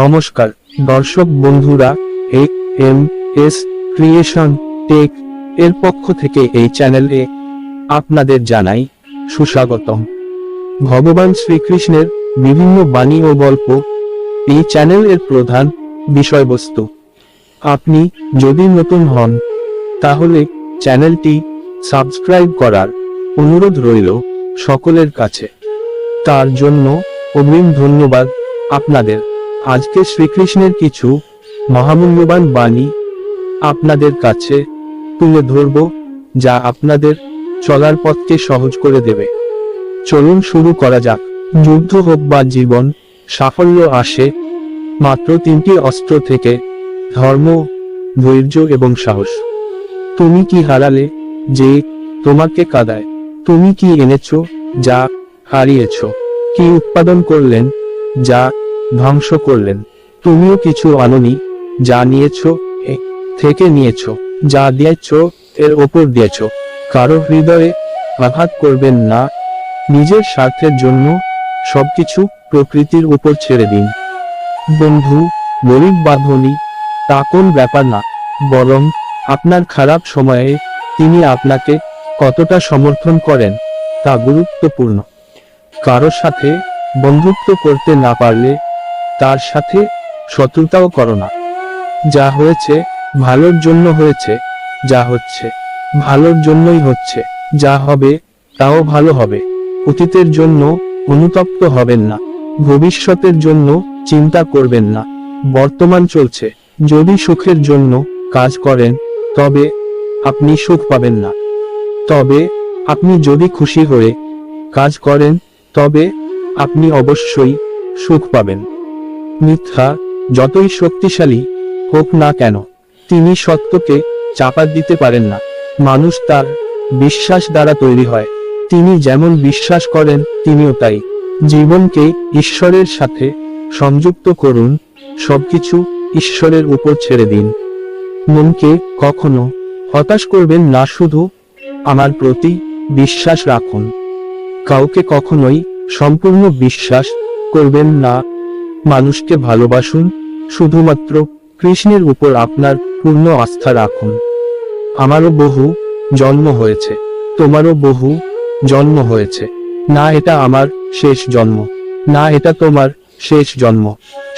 নমস্কার, দর্শক বন্ধুরা A M S creation tech এর পক্ষ থেকে এই চ্যানেলে আপনাদের জানাই সুস্বাগতম। ভগবান শ্রীকৃষ্ণের বিভিন্ন বাণী ও গল্প এই চ্যানেলের প্রধান বিষয়বস্তু। আপনি যদি নতুন হন, তাহলে চ্যানেলটি সাবস্ক্রাইব করার অনুরোধ রইল সকলের কাছে। তার জন্য অগ্রিম ধন্যবাদ আপনাদের। আজকে শ্রীকৃষ্ণের কিছু মহামূল্যবান বাণী আপনাদের কাছে তুলে ধরব, যা আপনাদের চলার পথকে সহজ করে দেবে। চলুন শুরু করা যাক। যুদ্ধ হোক বা জীবন, সাফল্য আসে মাত্র তিনটি অস্ত্র থেকে, ধর্ম, ধৈর্য এবং সাহস। তুমি কি হারালে যে তোমাকে কাদায়? তুমি কি এনেছো, যা হারিয়েছ? কি উৎপাদন করলেন, যা ধ্বংস করলেন। তুমিও কিছু আননি, যা নিয়েছ থেকে নিয়েছ, যা দিয়েছ, এর ওপর দিয়েছ। কারও হৃদয়ে আঘাত করবেন না। নিজের স্বার্থের জন্য সবকিছু প্রকৃতির উপর ছেড়ে দিন। বন্ধু, গরিব বা ধনী, তা কোন ব্যাপার না। বরং আপনার খারাপ সময়ে তিনি আপনাকে কতটা সমর্থন করেন, তা গুরুত্বপূর্ণ। কারও সাথে বন্ধুত্ব করতে না পারলে তার সাথে শত্রুতাও করো না। যা হয়েছে ভালোর জন্য হয়েছে, যা হচ্ছে ভালোর জন্যই হচ্ছে, যা হবে তাও ভালো হবে। অতীতের জন্য অনুতপ্ত হবেন না, ভবিষ্যতের জন্য চিন্তা করবেন না। বর্তমান চলছে, যদি সুখের জন্য কাজ করেন, তবে আপনি সুখ পাবেন না। তবে আপনি যদি খুশি হয়ে কাজ করেন, তবে আপনি অবশ্যই সুখ পাবেন। মিথ্যা, যতই শক্তিশালী হোক না কেন, তিনি সত্যকে চাপা দিতে পারেন না। মানুষ তার বিশ্বাস দ্বারা তৈরি হয়। তিনি যেমন বিশ্বাস করেন, তিনিও তাই। জীবনকে ঈশ্বরের সাথে সংযুক্ত করুন, সবকিছু ঈশ্বরের উপর ছেড়ে দিন। মনকে কখনো হতাশ করবেন না, শুধু আমার প্রতি বিশ্বাস রাখুন। কাউকে কখনোই সম্পূর্ণ বিশ্বাস করবেন না। মানুষকে ভালোবাসুন, শুধুমাত্র কৃষ্ণের উপর আপনার পূর্ণ আস্থা রাখুন। আমারও বহু জন্ম হয়েছে, তোমারও বহু জন্ম হয়েছে। না এটা আমার শেষ জন্ম, না এটা তোমার শেষ জন্ম।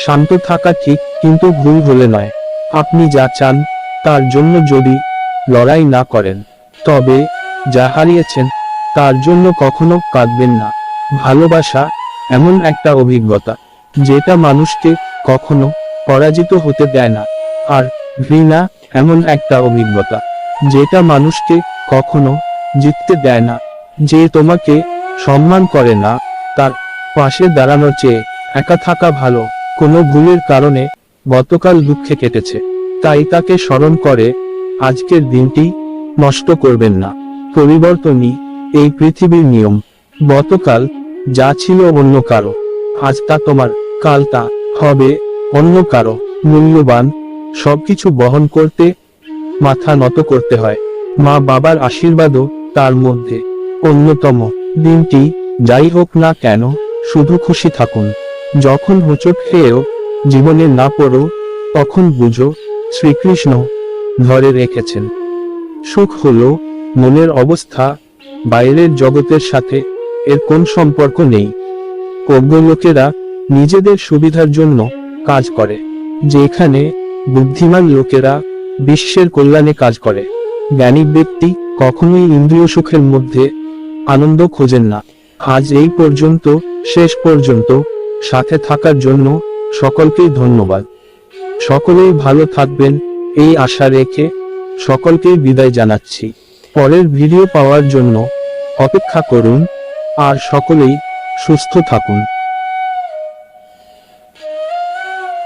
শান্ত থাকা ঠিক, কিন্তু ভুল হলে নয়। আপনি যা চান, তার জন্য যদি লড়াই না করেন, তবে যা হারিয়েছেন, তার জন্য কখনো কাঁদবেন না। ভালোবাসা এমন একটা অভিজ্ঞতা। যেটা মানুষকে কখনো পরাজিত হতে দেয় না, আর ঘৃণা এমন একটা অভিজ্ঞতা, যেটা মানুষকে কখনো জিততে দেয় না। যে তোমাকে সম্মান করে না, তার পাশে দাঁড়ানোর চেয়ে একা থাকা ভালো, কোনো ভুলের কারণে গতকাল দুঃখে কেটেছে। তাই তাকে স্মরণ করে আজকের দিনটি নষ্ট করবেন না। পরিবর্তনই এই পৃথিবীর নিয়ম। গতকাল যা ছিল অন্য কারও, আজ তা তোমার কাল তা হবে অন্য কারও মূল্যবান। সবকিছু বহন করতে মাথা নত করতে হয়। মা বাবার আশীর্বাদও তার মধ্যে। অন্যতম দিনটি যাই হোক না কেন, শুধু খুশি থাকুন। যখন হোঁচট খেয়েও জীবনে না পড়ো, তখন বুঝো শ্রীকৃষ্ণ ধরে রেখেছেন। সুখ হলো মনের অবস্থা, বাইরের জগতের সাথে এর কোন সম্পর্ক নেই। অজ্ঞ লোকেরা নিজেদের সুবিধার জন্য কাজ করে যেখানে বুদ্ধিমান লোকেরা বিশ্বের কল্যাণে কাজ করে। জ্ঞানী ব্যক্তি কখনোই ইন্দ্রিয় সুখের মধ্যে আনন্দ খোঁজেন না। আজ এই পর্যন্ত, শেষ পর্যন্ত সাথে থাকার জন্য সকলকেই ধন্যবাদ। সকলেই ভালো থাকবেন, এই আশা রেখে সকলকেই বিদায় জানাচ্ছি। পরের ভিডিও পাওয়ার জন্য অপেক্ষা করুন, আর সকলেই সুস্থ থাকুন।